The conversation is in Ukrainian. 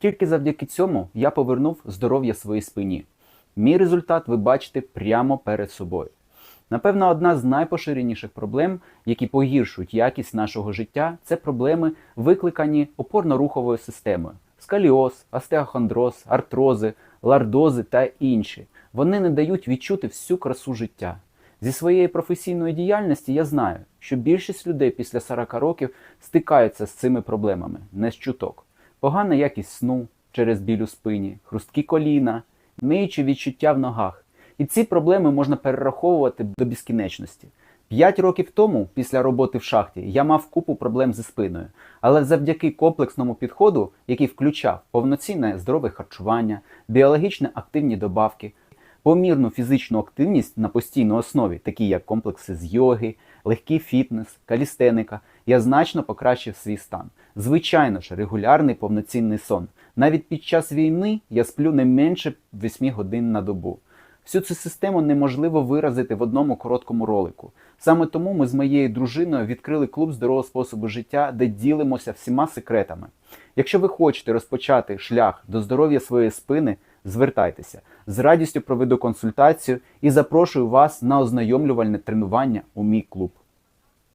Тільки завдяки цьому я повернув здоров'я своїй спині. Мій результат ви бачите прямо перед собою. Напевно, одна з найпоширеніших проблем, які погіршують якість нашого життя, це проблеми, викликані опорно-руховою системою: скаліоз, остеохондроз, артрози, лордози та інші. Вони не дають відчути всю красу життя. Зі своєї професійної діяльності я знаю, що більшість людей після 40 років стикаються з цими проблемами не з чуток. Погана якість сну через біль у спині, хрусткі коліна, ниючі відчуття в ногах. І ці проблеми можна перераховувати до безкінечності. П'ять років тому, після роботи в шахті, я мав купу проблем зі спиною, але завдяки комплексному підходу, який включав повноцінне здорове харчування, біологічно активні добавки, помірну фізичну активність на постійній основі, такі як комплекси з йоги, легкий фітнес, калістеника, я значно покращив свій стан. Звичайно ж, регулярний повноцінний сон. Навіть під час війни я сплю не менше 8 годин на добу. Всю цю систему неможливо виразити в одному короткому ролику. Саме тому ми з моєю дружиною відкрили клуб здорового способу життя, де ділимося всіма секретами. Якщо ви хочете розпочати шлях до здоров'я своєї спини, звертайтеся. З радістю проведу консультацію і запрошую вас на ознайомлювальне тренування у мій клуб.